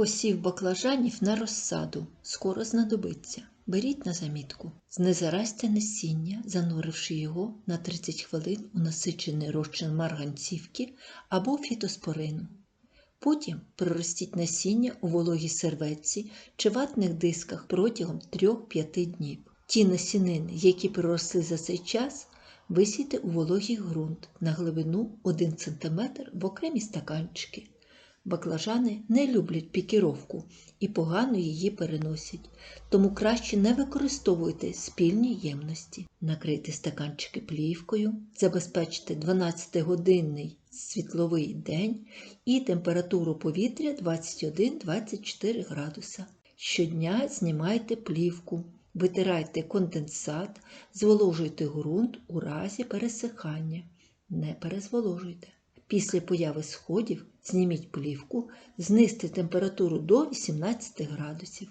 Посів баклажанів на розсаду. Скоро знадобиться. Беріть на замітку. Знезаразьте насіння, зануривши його на 30 хвилин у насичений розчин марганцівки або фітоспорину. Потім проростіть насіння у вологій серветці чи ватних дисках протягом 3-5 днів. Ті насінини, які проросли за цей час, висійте у вологий ґрунт на глибину 1 см в окремі стаканчики. Баклажани не люблять пікіровку і погано її переносять, тому краще не використовуйте спільні ємності. Накрийте стаканчики плівкою, забезпечте 12-годинний світловий день і температуру повітря 21-24 градуса. Щодня знімайте плівку, витирайте конденсат, зволожуйте ґрунт у разі пересихання. Не перезволожуйте. Після появи сходів зніміть плівку, знизьте температуру до 18 градусів.